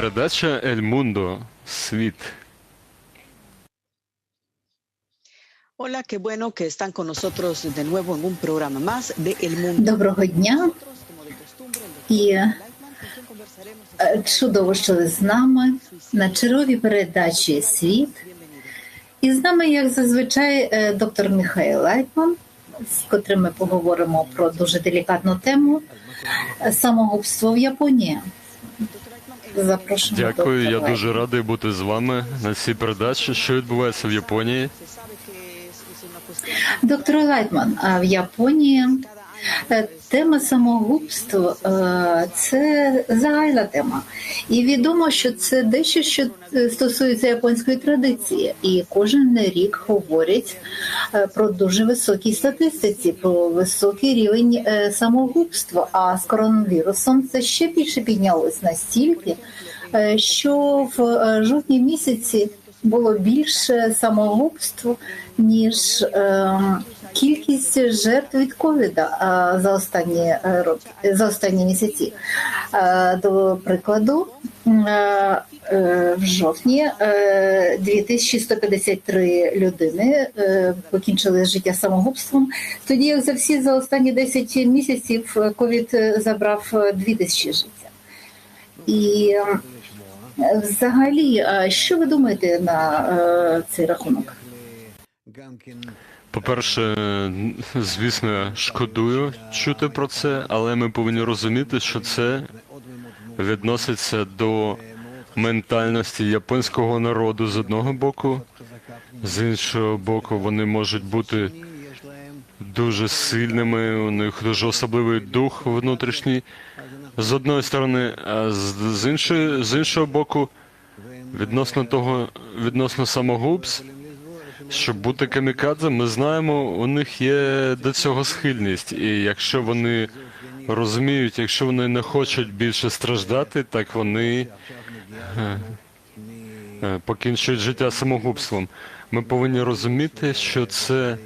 Передача Ель Мундо. Світ. Hola, qué bueno que están con nosotros de nuevo en un programa más de El Mundo. Доброго дня і е, esta чудово, що ви з нами на черговій передачі Світ. І з нами, як зазвичай, е, доктор Михайло Лайтман, з котрим ми поговоримо про дуже делікатну тему е, самогубство в Японії. Запрошую. Дякую. Я дуже радий бути з вами на цій передачі. Що відбувається в Японії? Доктор Лайтман, а в Японії тема самогубств е, це загальна тема. І відомо, що це дещо, що е, стосується японської традиції. І кожен рік говорять е, про дуже високій статистиці, про високий рівень е, самогубства. А з коронавірусом це ще більше піднялось настільки, е, що в е, жовтні місяці було більше самогубств, ніж е, кількість жертв від ковіда е, за останні е, роки, за останні місяці. Е, До прикладу, в жовтні е, 2153 людини покінчили життя самогубством, тоді як за всі за останні 10 місяців ковід забрав е, 2000 життя. І е, взагалі, що ви думаєте на е, цей рахунок? По-перше, звісно, шкодую чути про це, але ми повинні розуміти, що це відноситься до ментальності японського народу з одного боку, з іншого боку, вони можуть бути дуже сильними, у них дуже особливий дух внутрішній. З одної сторони, а з, іншої з іншого боку, відносно того, відносно самогубств, щоб бути камікадзе, ми знаємо, у них є до цього схильність. І якщо вони розуміють, якщо вони не хочуть більше страждати, так вони е, е, покінчують життя самогубством. Ми повинні розуміти, що це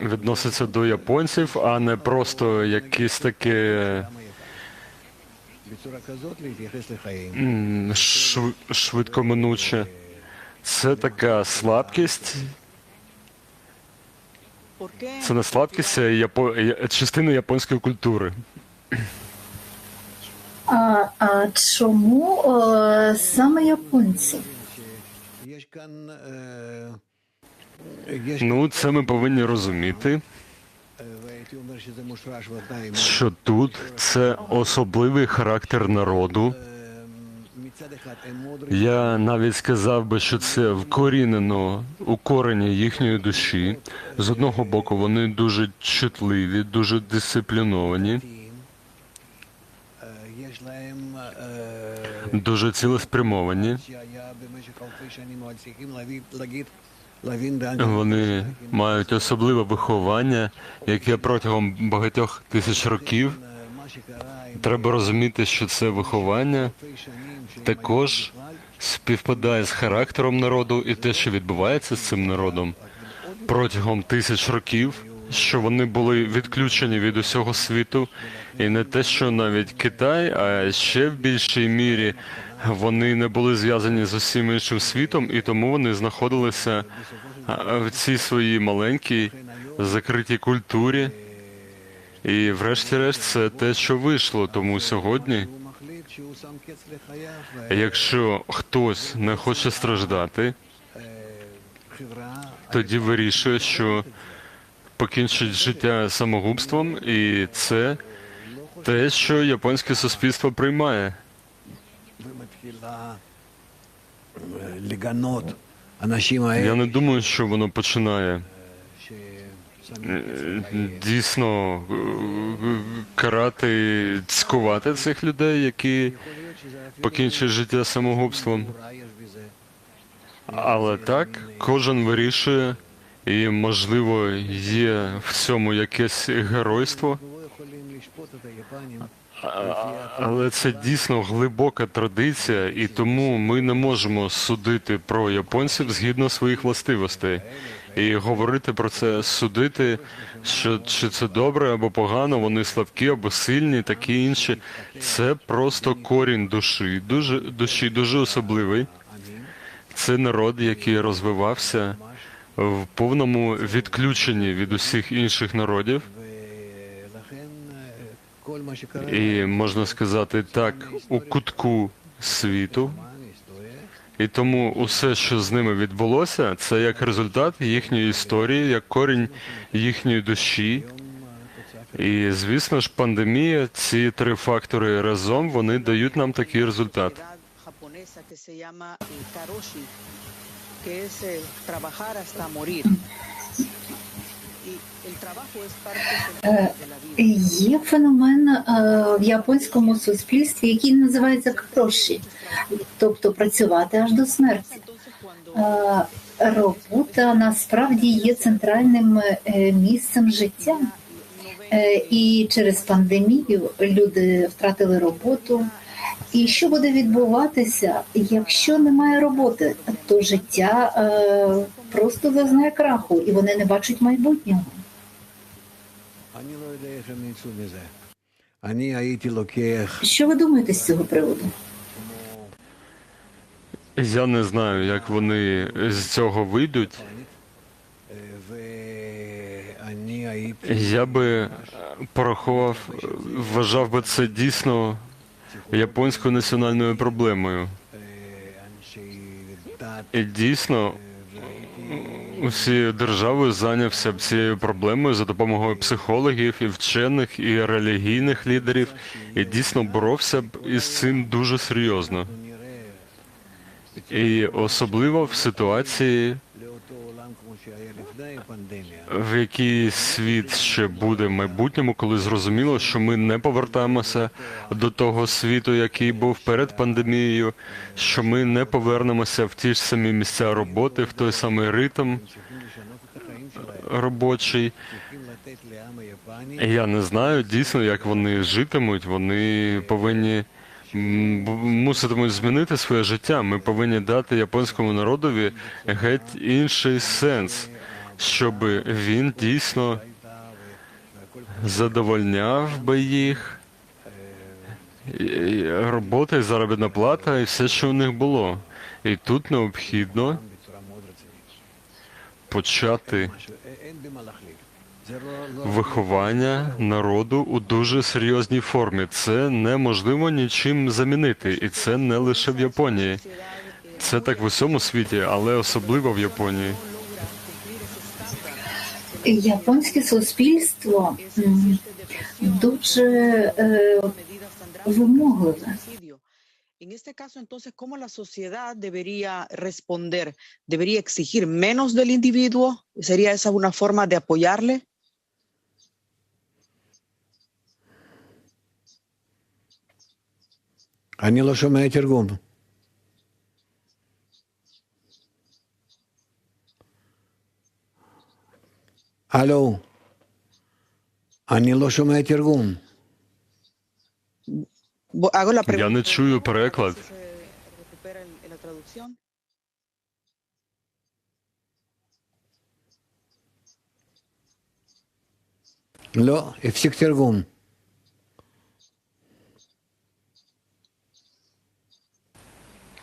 відноситься до японців, а не просто якісь шв- швидкоминуче. Це така слабкість. Це не слабкість, це япо... частина японської культури. А, а чому е, саме японці? Ну, це ми повинні розуміти, що тут це особливий характер народу. Я навіть сказав би, що це вкорінено у корені їхньої душі. З одного боку, вони дуже чутливі, дуже дисципліновані, дуже цілеспрямовані. Вони мають особливе виховання, яке протягом багатьох тисяч років треба розуміти, що це виховання також співпадає з характером народу і те, що відбувається з цим народом протягом тисяч років, що вони були відключені від усього світу, і не те, що навіть Китай, а ще в більшій мірі вони не були зв'язані з усім іншим світом, і тому вони знаходилися в цій своїй маленькій закритій культурі. І врешті-решт це те, що вийшло. Тому сьогодні, якщо хтось не хоче страждати, тоді вирішує, що покінчить життя самогубством, і це те, що японське суспільство приймає. Я не думаю, що воно починає дійсно карати, цькувати цих людей, які покінчують життя самогубством. Але так, кожен вирішує, і можливо є в цьому якесь геройство. Але це дійсно глибока традиція, і тому ми не можемо судити про японців згідно своїх властивостей. І говорити про це, судити, що чи це добре або погано, вони слабкі або сильні, такі інші. Це просто корінь душі, дуже душі, дуже особливий. Це народ, який розвивався в повному відключенні від усіх інших народів. І можна сказати так, у кутку світу. І тому усе, що з ними відбулося, це як результат їхньої історії, як корінь їхньої душі. І звісно ж, пандемія, ці три фактори разом вони дають нам такий результат que es eh, trabajar hasta morir. El vida. Є феномен е, в японському суспільстві, який називається кроші, тобто працювати аж до смерті. Е, Робота насправді є центральним е, місцем життя. Е, І через пандемію люди втратили роботу. І що буде відбуватися, якщо немає роботи, то життя е, просто зазнає краху, і вони не бачать майбутнього. Що ви думаєте з цього приводу? Я не знаю, як вони з цього вийдуть. Я би е, порахував, вважав би це дійсно японською національною проблемою. І дійсно усі держави зайнявся б цією проблемою за допомогою психологів і вчених і релігійних лідерів, і дійсно боровся б із цим дуже серйозно. І особливо в ситуації, в який світ ще буде в майбутньому, коли зрозуміло, що ми не повертаємося до того світу, який був перед пандемією, що ми не повернемося в ті ж самі місця роботи, в той самий ритм робочий. Я не знаю дійсно, як вони житимуть. Вони повинні муситимуть змінити своє життя. Ми повинні дати японському народові геть інший сенс щоб він дійсно задовольняв би їх роботи заробітна плата і все, що у них було. І тут необхідно почати виховання народу у дуже серйозній формі. Це неможливо нічим замінити, і це не лише в Японії. Це так в усьому світі, але особливо в Японії. Японське суспільство дуже е, вимогливе. En este caso, entonces, ¿cómo la sociedad debería responder? ¿Debería exigir menos del individuo? ¿Sería esa una forma de apoyarle? Они лише мають аргумент. הלו, אני לא שומע תרגום. Bo- Hago la Я pregunta. не чую переклад. ¿Se recupera en- en la traducción? לא, הפסיק תרגום.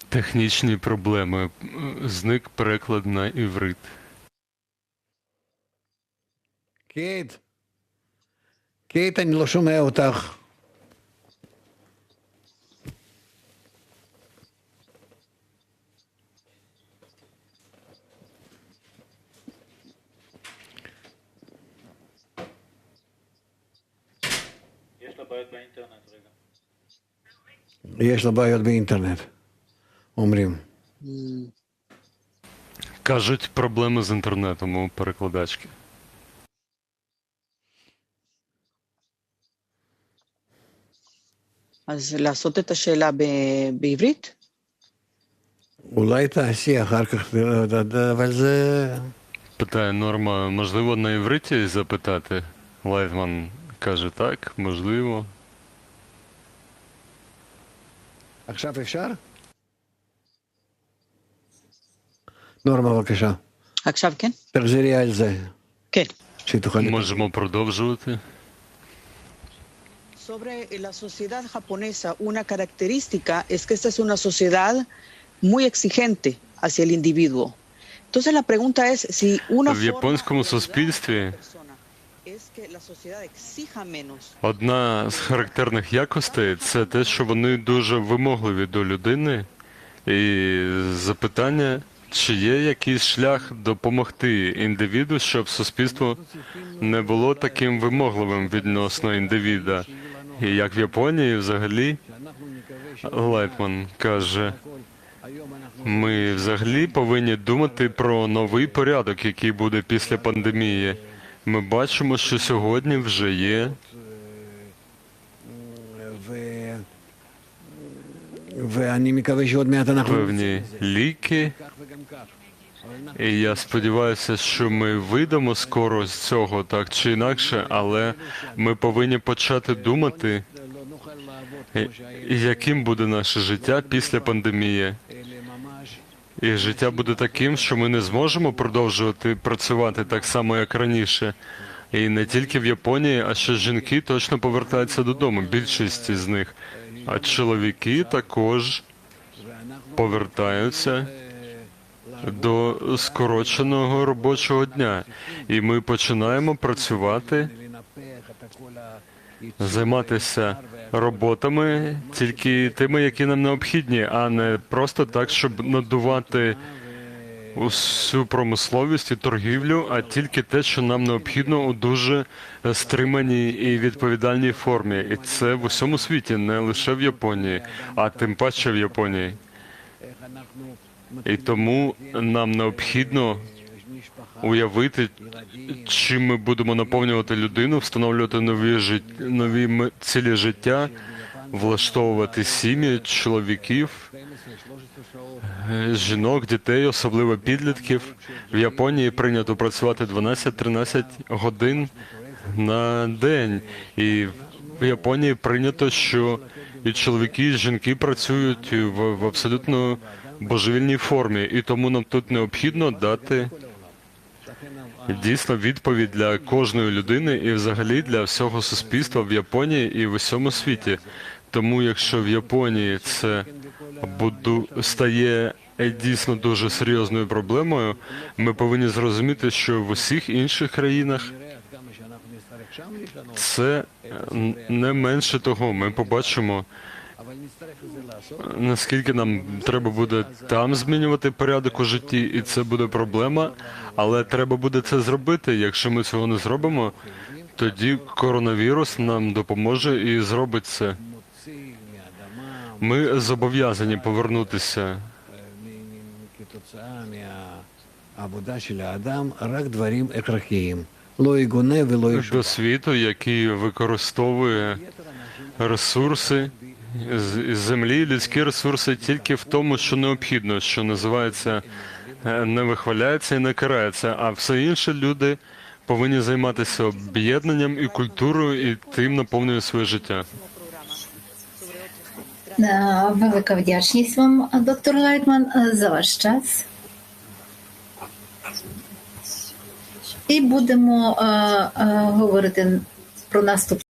Технічні проблеми. Зник переклад на іврит. קייט, קייט, אני לא שומע אותך. יש לה בעיות באינטרנט, רגע. יש לה בעיות באינטרנט, אומרים. Кажуть, проблеми з інтернетом у перекладачки. אז לעשות את השאלה ב- בעברית? אולי תעשי אחר כך, אבל זה... Питає Норма, можливо, на івриті запитати? Лайтман каже так, можливо. עכשיו אפשר? נורמה, בבקשה. עכשיו כן? תחזרי על זה, כן. שתוכל... Можемо продовжувати. Sobre la sociedad japonesa, una característica es que esta es una sociedad muy exigente hacia el individuo. Entonces la pregunta es si una В forma японському de суспільстві persona es que la sociedad exija menos Одна з характерних якостей це те, що вони дуже вимогливі до людини. І запитання, чи є якийсь шлях допомогти індивіду, щоб суспільство не було таким вимогливим відносно індивіда і як в Японії, взагалі Лайтман каже, ми взагалі повинні думати про новий порядок, який буде після пандемії. Ми бачимо, що сьогодні вже є певні ліки. І я сподіваюся, що ми вийдемо скоро з цього, так чи інакше, але ми повинні почати думати, яким буде наше життя після пандемії. І життя буде таким, що ми не зможемо продовжувати працювати так само, як раніше. І не тільки в Японії, а ще жінки точно повертаються додому. Більшість з них, а чоловіки також повертаються до скороченого робочого дня, і ми починаємо працювати, займатися роботами тільки тими, які нам необхідні, а не просто так, щоб надувати усю промисловість і торгівлю, а тільки те, що нам необхідно у дуже стриманій і відповідальній формі, і це в усьому світі, не лише в Японії, а тим паче в Японії і тому нам необхідно уявити, чим ми будемо наповнювати людину, встановлювати нові жит... нові цілі життя, влаштовувати сім'ї, чоловіків, е, жінок, дітей, особливо підлітків. В Японії прийнято працювати 12-13 годин на день, і в Японії прийнято, що і чоловіки, і жінки працюють в, в абсолютно божевільній формі, і тому нам тут необхідно дати дійсно відповідь для кожної людини і, взагалі, для всього суспільства в Японії і в усьому світі. Тому, якщо в Японії це буду стає е, дійсно дуже серйозною проблемою, ми повинні зрозуміти, що в усіх інших країнах це е, не менше того. Ми побачимо наскільки нам треба буде там змінювати порядок у житті, і це буде проблема, але треба буде це зробити. Якщо ми цього не зробимо, тоді коронавірус нам допоможе і зробить це. Ми зобов'язані повернутися. До світу, який використовує ресурси землі, людські ресурси тільки в тому, що необхідно, що називається е, не вихваляється і не карається, а все інше люди повинні займатися об'єднанням і культурою, і тим наповнюють своє життя. Е, Велика вдячність вам, доктор Лайтман, е, за ваш час. І будемо говорити про наступ.